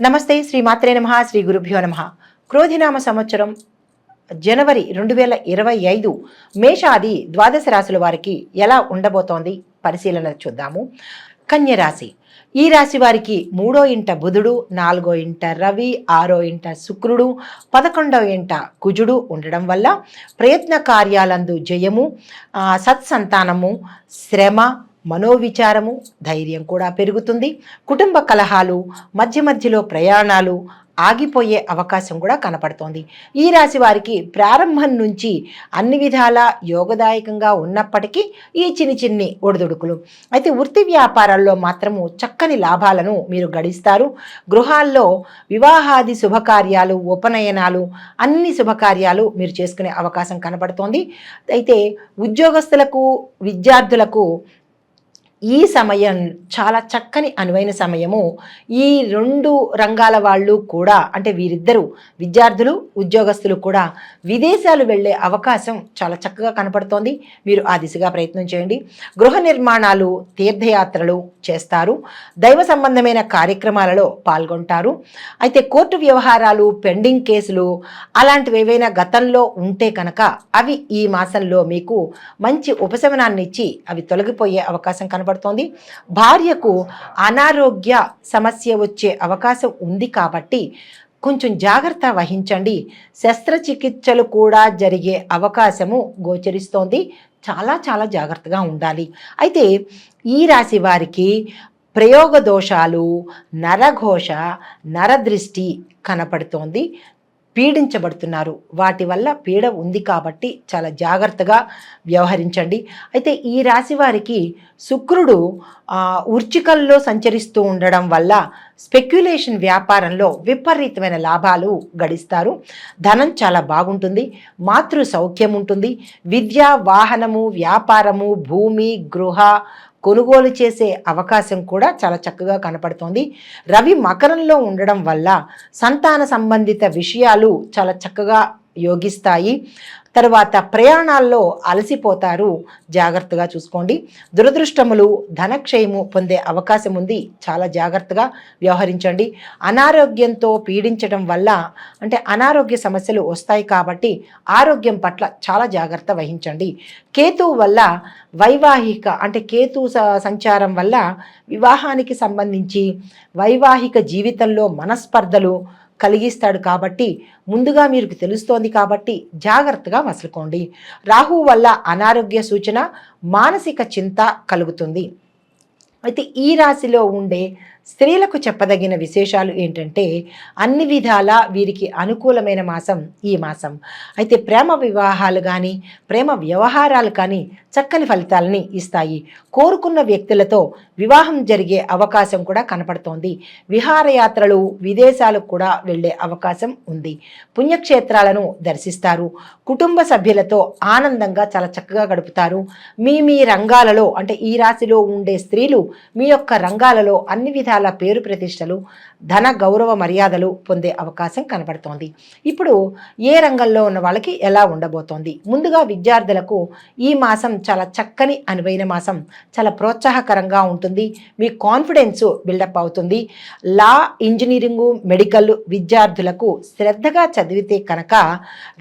నమస్తే శ్రీ మాత్రే నమ శ్రీ గురుభ్యో నమ. క్రోధినామ సంవత్సరం జనవరి రెండు వేల ఇరవై ఐదు మేషాది ద్వాదశ రాశుల వారికి ఎలా ఉండబోతోంది? పరిశీలన చూద్దాము. కన్యరాశి ఈ రాశి వారికి మూడో ఇంట బుధుడు నాలుగో ఇంట రవి ఆరో ఇంట శుక్రుడు పదకొండో ఇంట కుజుడు ఉండడం వల్ల ప్రయత్న కార్యాలందు జయము సత్సంతానము శ్రమ మనోవిచారము ధైర్యం కూడా పెరుగుతుంది. కుటుంబ కలహాలు మధ్య మధ్యలో ప్రయాణాలు ఆగిపోయే అవకాశం కూడా కనపడుతోంది. ఈ రాశి వారికి ప్రారంభం నుంచి అన్ని విధాల యోగదాయకంగా ఉన్నప్పటికీ ఈ చిన్ని చిన్ని ఒడిదుడుకులు. అయితే వృత్తి వ్యాపారాల్లో మాత్రము చక్కని లాభాలను మీరు గడిస్తారు. గృహాల్లో వివాహాది శుభకార్యాలు ఉపనయనాలు అన్ని శుభకార్యాలు మీరు చేసుకునే అవకాశం కనపడుతోంది. అయితే ఉద్యోగస్తులకు విద్యార్థులకు ఈ సమయం చాలా చక్కని అనువైన సమయము. ఈ రెండు రంగాల వాళ్ళు కూడా అంటే వీరిద్దరూ విద్యార్థులు ఉద్యోగస్తులు కూడా విదేశాలు వెళ్ళే అవకాశం చాలా చక్కగా కనపడుతోంది. మీరు ఆ దిశగా ప్రయత్నం చేయండి. గృహ నిర్మాణాలు తీర్థయాత్రలు చేస్తారు. దైవ సంబంధమైన కార్యక్రమాలలో పాల్గొంటారు. అయితే కోర్టు వ్యవహారాలు పెండింగ్ కేసులు అలాంటివి ఏవైనా గతంలో ఉంటే కనుక అవి ఈ మాసంలో మీకు మంచి ఉపశమనాన్ని ఇచ్చి అవి తొలగిపోయే అవకాశం కనబడుతుంది భార్యకు అనారోగ్య సమస్య వచ్చే అవకాశం ఉంది కాబట్టి కొంచెం జాగ్రత్త వహించండి. శస్త్రచికిత్సలు కూడా జరిగే అవకాశము గోచరిస్తోంది. చాలా చాలా జాగ్రత్తగా ఉండాలి. అయితే ఈ రాశి వారికి ప్రయోగ దోషాలు నరఘోష నరదృష్టి కనపడుతోంది. పీడించబడుతున్నారు. వాటి వల్ల పీడ ఉంది కాబట్టి చాలా జాగ్రత్తగా వ్యవహరించండి. అయితే ఈ రాశి వారికి శుక్రుడు ఉర్చికల్లో సంచరిస్తూ ఉండడం వల్ల స్పెక్యులేషన్ వ్యాపారంలో విపరీతమైన లాభాలు గడిస్తారు. ధనం చాలా బాగుంటుంది. మాతృ సౌఖ్యం ఉంటుంది. విద్య వాహనము వ్యాపారము భూమి గృహ కొనుగోలు చేసే అవకాశం కూడా చాలా చక్కగా కనపడుతోంది. రవి మకరంలో ఉండడం వల్ల సంతాన సంబంధిత విషయాలు చాలా చక్కగా యోగిస్తాయి. తర్వాత ప్రయాణాల్లో అలసిపోతారు. జాగ్రత్తగా చూసుకోండి. దురదృష్టములు ధనక్షయము పొందే అవకాశం ఉంది. చాలా జాగ్రత్తగా వ్యవహరించండి. అనారోగ్యంతో పీడించడం వల్ల అంటే అనారోగ్య సమస్యలు వస్తాయి కాబట్టి ఆరోగ్యం పట్ల చాలా జాగ్రత్త వహించండి. కేతువు వల్ల వైవాహిక అంటే కేతు స- సంచారం వల్ల వివాహానికి సంబంధించి వైవాహిక జీవితంలో మనస్పర్ధలు కలిగిస్తాడు కాబట్టి ముందుగా మీకు తెలుస్తోంది కాబట్టి జాగ్రత్తగా మసులుకోండి. రాహు వల్ల అనారోగ్య సూచన మానసిక చింత కలుగుతుంది. అయితే ఈ రాశిలో ఉండే స్త్రీలకు చెప్పదగిన విశేషాలు ఏంటంటే అన్ని విధాల వీరికి అనుకూలమైన మాసం ఈ మాసం. అయితే ప్రేమ వివాహాలు కానీ ప్రేమ వ్యవహారాలు కానీ చక్కని ఫలితాలని ఇస్తాయి. కోరుకున్న వ్యక్తులతో వివాహం జరిగే అవకాశం కూడా కనపడుతోంది. విహారయాత్రలు విదేశాలకు కూడా వెళ్ళే అవకాశం ఉంది. పుణ్యక్షేత్రాలను దర్శిస్తారు. కుటుంబ సభ్యులతో ఆనందంగా చాలా చక్కగా గడుపుతారు. మీ మీ రంగాలలో అంటే ఈ రాశిలో ఉండే స్త్రీలు మీ యొక్క రంగాలలో అన్ని విధాల పేరు ప్రతిష్టలు ధన గౌరవ మర్యాదలు పొందే అవకాశం కనబడుతోంది. ఇప్పుడు ఏ రంగంలో ఉన్న వాళ్ళకి ఎలా ఉండబోతోంది? ముందుగా విద్యార్థులకు ఈ మాసం చాలా చక్కని అనువైన మాసం చాలా ప్రోత్సాహకరంగా ఉంటుంది. మీ కాన్ఫిడెన్స్ బిల్డప్ అవుతుంది. లా ఇంజనీరింగు మెడికల్ విద్యార్థులకు శ్రద్ధగా చదివితే కనుక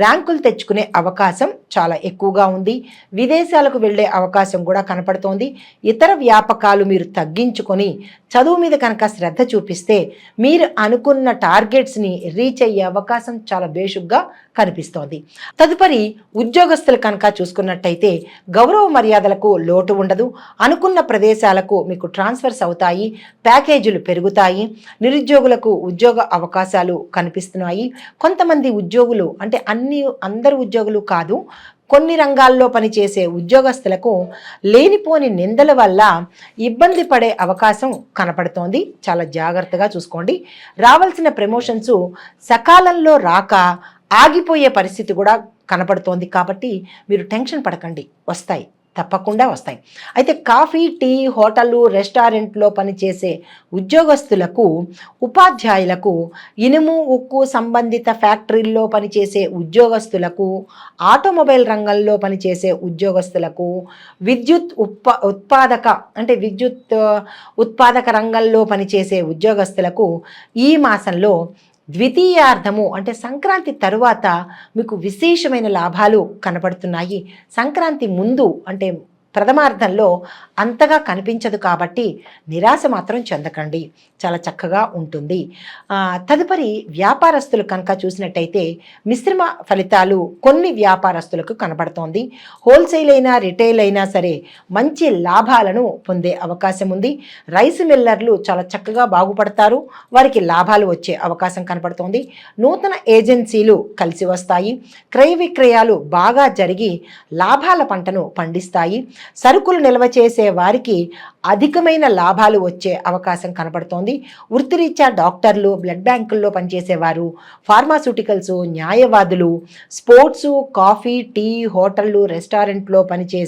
ర్యాంకులు తెచ్చుకునే అవకాశం చాలా ఎక్కువగా ఉంది. విదేశాలకు వెళ్ళే అవకాశం కూడా కనపడుతోంది. ఇతర వ్యాపకాలు మీరు తగ్గించుకొని చదువు మీద కనుక శ్రద్ధ చూపిస్తే మీరు అనుకున్న టార్గెట్స్ని రీచ్ అయ్యే అవకాశం చాలా బేషుగ్గా కనిపిస్తోంది. తదుపరి ఉద్యోగస్తులు కనుక చూసుకున్నట్టయితే గౌరవ మర్యాదలకు లోటు ఉండదు. అనుకున్న ప్రదేశాలకు మీకు ట్రాన్స్ఫర్స్ అవుతాయి ప్యాకేజీలు పెరుగుతాయి నిరుద్యోగులకు ఉద్యోగ అవకాశాలు కనిపిస్తున్నాయి. కొంతమంది ఉద్యోగులు అంటే అన్ని అందరు ఉద్యోగులు కాదు కొన్ని రంగాల్లో పనిచేసే ఉద్యోగస్తులకు లేనిపోని నిందల వల్ల ఇబ్బంది పడే అవకాశం కనపడుతోంది. చాలా జాగ్రత్తగా చూసుకోండి. రావాల్సిన ప్రమోషన్స్ సకాలంలో రాక ఆగిపోయే పరిస్థితి కూడా కనపడుతోంది కాబట్టి మీరు టెన్షన్ పడకండి. వస్తాయి. తప్పకుండా వస్తాయి. అయితే కాఫీ టీ హోటళ్ళు రెస్టారెంట్లో పనిచేసే ఉద్యోగస్తులకు ఉపాధ్యాయులకు ఇనుము ఉక్కు సంబంధిత ఫ్యాక్టరీల్లో పనిచేసే ఉద్యోగస్తులకు ఆటోమొబైల్ రంగంలో పనిచేసే ఉద్యోగస్తులకు విద్యుత్ ఉత్పా ఉత్పాదక అంటే విద్యుత్ ఉత్పాదక రంగంలో పనిచేసే ఉద్యోగస్తులకు ఈ మాసంలో ద్వితీయార్థము అంటే సంక్రాంతి తరువాత మీకు విశేషమైన లాభాలు కనబడుతున్నాయి. సంక్రాంతి ముందు అంటే ప్రథమార్థంలో అంతగా కనిపించదు కాబట్టి నిరాశ మాత్రం చెందకండి. చాలా చక్కగా ఉంటుంది. తదుపరి వ్యాపారస్తులు కనుక చూసినట్టయితే మిశ్రమ ఫలితాలు కొన్ని వ్యాపారస్తులకు కనబడుతోంది. హోల్సేల్ అయినా రిటైల్ అయినా సరే మంచి లాభాలను పొందే అవకాశం ఉంది. రైస్ మిల్లర్లు చాలా చక్కగా బాగుపడతారు. వారికి లాభాలు వచ్చే అవకాశం కనపడుతోంది నూతన ఏజెన్సీలు కలిసి వస్తాయి. క్రయ విక్రయాలు బాగా జరిగి లాభాల పంటను పండిస్తాయి. సరుకులు నిల్వ చేసే వారికి అధికమైన లాభాలు వచ్చే అవకాశం కనబడుతోంది. వృత్తిరీత్యా డాక్టర్లు బ్లడ్ బ్యాంకుల్లో పనిచేసేవారు ఫార్మాస్యూటికల్స్ న్యాయవాదులు స్పోర్ట్స్ కాఫీ టీ హోటళ్ళు రెస్టారెంట్లో పనిచే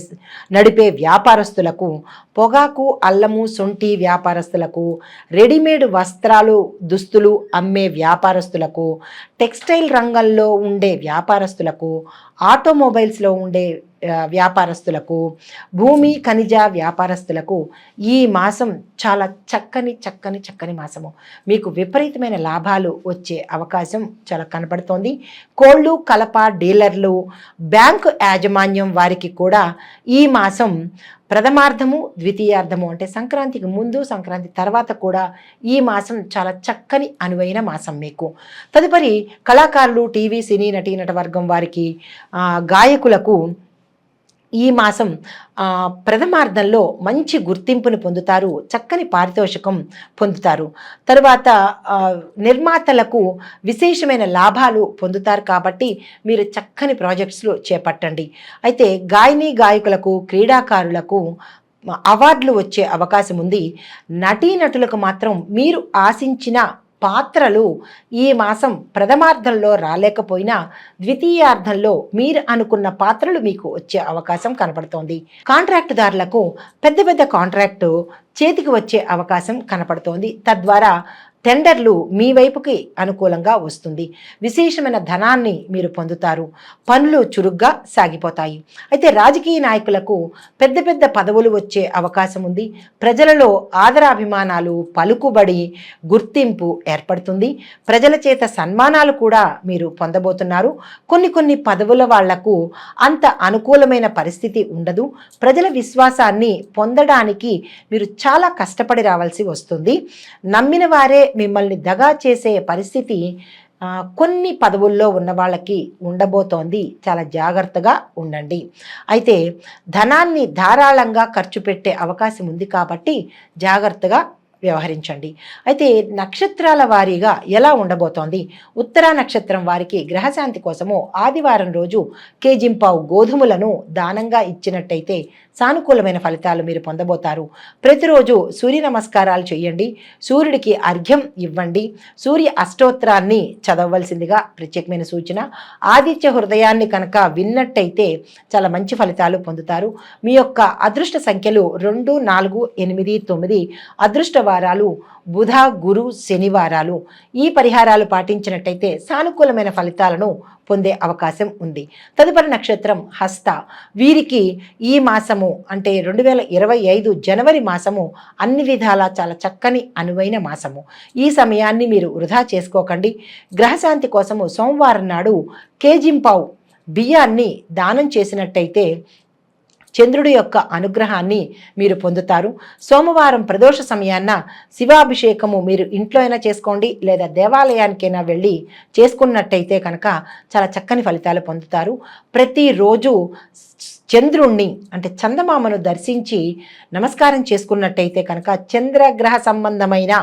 నడిపే వ్యాపారస్తులకు పొగాకు అల్లము సొంటి వ్యాపారస్తులకు రెడీమేడ్ వస్త్రాలు దుస్తులు అమ్మే వ్యాపారస్తులకు టెక్స్టైల్ రంగంలో ఉండే వ్యాపారస్తులకు ఆటోమొబైల్స్లో ఉండే వ్యాపారస్తులకు భూమి ఖనిజ వ్యాపారస్తులకు ఈ మాసం చాలా చక్కని చక్కని చక్కని మాసము. మీకు విపరీతమైన లాభాలు వచ్చే అవకాశం చాలా కనపడుతోంది కోళ్ళు కలప డీలర్లు బ్యాంకు యాజమాన్యం వారికి కూడా ఈ మాసం ప్రథమార్థము ద్వితీయార్థము అంటే సంక్రాంతికి ముందు సంక్రాంతి తర్వాత కూడా ఈ మాసం చాలా చక్కని అనువైన మాసం మీకు. తదుపరి కళాకారులు టీవీ సినీ నటీనట వర్గం వారికి గాయకులకు ఈ మాసం ప్రథమార్థంలో మంచి గుర్తింపును పొందుతారు చక్కని పారితోషికం పొందుతారు. తరువాత నిర్మాతలకు విశేషమైన లాభాలు పొందుతారు కాబట్టి మీరు చక్కని ప్రాజెక్ట్స్లో చేపట్టండి. అయితే గాయని గాయకులకు క్రీడాకారులకు అవార్డులు వచ్చే అవకాశం ఉంది. నటీనటులకు మాత్రం మీరు ఆశించిన పాత్రలు ఈ మాసం ప్రథమార్థంలో రాలేకపోయినా ద్వితీయార్థంలో మీరు అనుకున్న పాత్రలు మీకు వచ్చే అవకాశం కనపడుతోంది. కాంట్రాక్టుదారులకు పెద్ద పెద్ద కాంట్రాక్టు చేతికి వచ్చే అవకాశం కనపడుతోంది. తద్వారా టెండర్లు మీ వైపుకి అనుకూలంగా వస్తుంది. విశేషమైన ధనాన్ని మీరు పొందుతారు. పనులు చురుగ్గా సాగిపోతాయి. అయితే రాజకీయ నాయకులకు పెద్ద పెద్ద పదవులు వచ్చే అవకాశం ఉంది. ప్రజలలో ఆదరాభిమానాలు పలుకుబడి గుర్తింపు ఏర్పడుతుంది. ప్రజల చేత సన్మానాలు కూడా మీరు పొందబోతున్నారు. కొన్ని కొన్ని పదవుల వాళ్ళకు అంత అనుకూలమైన పరిస్థితి ఉండదు. ప్రజల విశ్వాసాన్ని పొందడానికి మీరు చాలా కష్టపడి రావాల్సి వస్తుంది. నమ్మిన వారే మిమ్మల్ని దగా చేసే పరిస్థితి కొన్ని పదవుల్లో ఉన్న వాళ్ళకి ఉండబోతోంది. చాలా జాగ్రత్తగా ఉండండి. అయితే ధనాన్ని ధారాళంగా ఖర్చు పెట్టే అవకాశం ఉంది కాబట్టి జాగ్రత్తగా వ్యవహరించండి. అయితే నక్షత్రాల వారీగా ఎలా ఉండబోతోంది? ఉత్తర నక్షత్రం వారికి గ్రహశాంతి కోసము ఆదివారం రోజు కేజింపావు గోధుమలను దానంగా ఇచ్చినట్టయితే సానుకూలమైన ఫలితాలు మీరు పొందబోతారు. ప్రతిరోజు సూర్య నమస్కారాలు చేయండి. సూర్యుడికి అర్ఘ్యం ఇవ్వండి. సూర్య అష్టోత్తరాన్ని చదవవలసిందిగా ప్రత్యేకమైన సూచన. ఆదిత్య హృదయాన్ని కనుక విన్నట్టయితే చాలా మంచి ఫలితాలు పొందుతారు. మీ యొక్క అదృష్ట సంఖ్యలు రెండు నాలుగు ఎనిమిది తొమ్మిది. అదృష్ట వారాలు బుధ గురు శనివారాలు. ఈ పరిహారాలు పాటించినట్టయితే సానుకూలమైన ఫలితాలను పొందే అవకాశం ఉంది. తదుపరి నక్షత్రం హస్త. వీరికి ఈ మాసము అంటే రెండు వేల ఇరవై ఐదు జనవరి మాసము అన్ని విధాలా చాలా చక్కని అనువైన మాసము. ఈ సమయాన్ని మీరు వృధా చేసుకోకండి. గ్రహశాంతి కోసము సోమవారం నాడు కేజింపావు బియ్యాన్ని దానం చేసినట్టయితే చంద్రుడి యొక్క అనుగ్రహాన్ని మీరు పొందుతారు. సోమవారం ప్రదోష సమయాన్న శివాభిషేకము మీరు ఇంట్లో అయినా చేసుకోండి లేదా దేవాలయానికైనా వెళ్ళి చేసుకున్నట్టయితే కనుక చాలా చక్కని ఫలితాలు పొందుతారు. ప్రతిరోజు చంద్రుణ్ణి అంటే చందమామను దర్శించి నమస్కారం చేసుకున్నట్టయితే కనుక చంద్రగ్రహ సంబంధమైన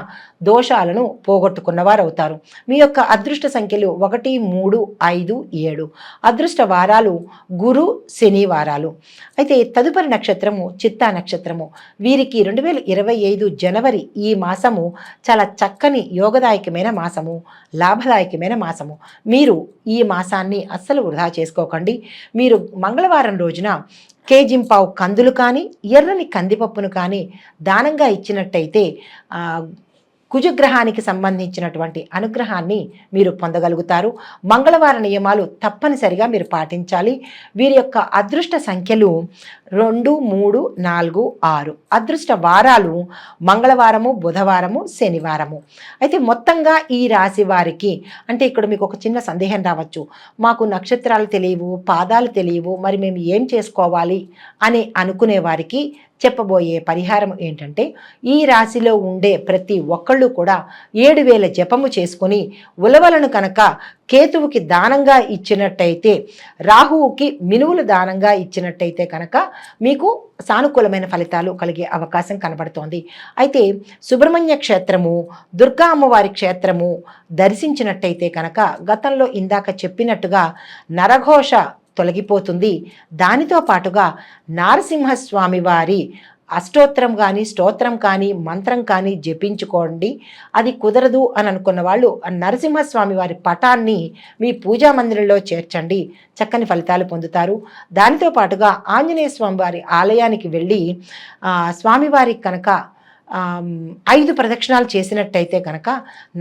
దోషాలను పోగొట్టుకున్నవారు అవుతారు మీ యొక్క అదృష్ట సంఖ్యలు ఒకటి మూడు ఐదు ఏడు. అదృష్ట వారాలు గురు శని వారాలు. అయితే తదుపరి నక్షత్రము చిత్తా నక్షత్రము. వీరికి రెండు వేల ఇరవై ఐదు జనవరి ఈ మాసము చాలా చక్కని యోగదాయకమైన మాసము లాభదాయకమైన మాసము. మీరు ఈ మాసాన్ని అస్సలు వృధా చేసుకోకండి. మీరు మంగళవారం రోజున కేజింపావు కందులు కానీ ఎర్రని కందిపప్పును కానీ దానంగా ఇచ్చినట్టయితే కుజగ్రహానికి సంబంధించినటువంటి అనుగ్రహాన్ని మీరు పొందగలుగుతారు. మంగళవార నియమాలు తప్పనిసరిగా మీరు పాటించాలి. వీరి యొక్క అదృష్ట సంఖ్యలు రెండు మూడు నాలుగు ఆరు. అదృష్ట వారాలు మంగళవారము బుధవారము శనివారము. అయితే మొత్తంగా ఈ రాశి వారికి అంటే ఇక్కడ మీకు ఒక చిన్న సందేహం రావచ్చు. మాకు నక్షత్రాలు తెలియవు పాదాలు తెలియవు మరి మేము ఏం చేసుకోవాలి అని అనుకునే వారికి చెప్పబోయే పరిహారం ఏంటంటే ఈ రాశిలో ఉండే ప్రతి ఒక్కళ్ళు కూడా ఏడు వేల జపము చేసుకొని ఉలవలను కనుక కేతువుకి దానంగా ఇచ్చినట్టయితే రాహువుకి మినువులు దానంగా ఇచ్చినట్టయితే కనుక మీకు సానుకూలమైన ఫలితాలు కలిగే అవకాశం కనబడుతోంది. అయితే సుబ్రహ్మణ్య క్షేత్రము దుర్గా అమ్మవారి క్షేత్రము దర్శించినట్టయితే కనుక గతంలో ఇందాక చెప్పినట్టుగా నరఘోష తొలగిపోతుంది. దానితో పాటుగా నారసింహస్వామి వారి అష్టోత్తరం కానీ స్తోత్రం కానీ మంత్రం కానీ జపించుకోండి. అది కుదరదు అని అనుకున్న వాళ్ళు నరసింహస్వామి వారి పటాన్ని మీ పూజా మందిరంలో చేర్చండి. చక్కని ఫలితాలు పొందుతారు. దానితో పాటుగా ఆంజనేయ స్వామి వారి ఆలయానికి వెళ్ళి స్వామివారికి కనుక ఐదు ప్రదక్షిణాలు చేసినట్టయితే కనుక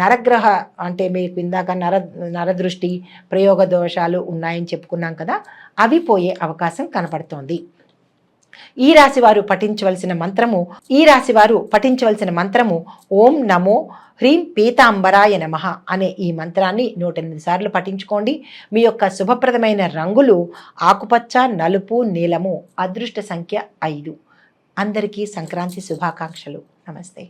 నరగ్రహ అంటే మీకు ఇందాక నర నరదృష్టి ప్రయోగ దోషాలు ఉన్నాయని చెప్పుకున్నాం కదా అవి పోయే అవకాశం కనపడుతోంది. ఈ రాశి వారు పఠించవలసిన మంత్రము ఈ రాశి వారు పఠించవలసిన మంత్రము ఓం నమో హ్రీం పీతాంబరాయ నమ అనే ఈ మంత్రాన్ని నూట ఎనిమిది సార్లు పఠించుకోండి. మీ యొక్క శుభప్రదమైన రంగులు ఆకుపచ్చ నలుపు నీలము అదృష్ట సంఖ్య ఐదు. అందరికీ సంక్రాంతి శుభాకాంక్షలు. నమస్తే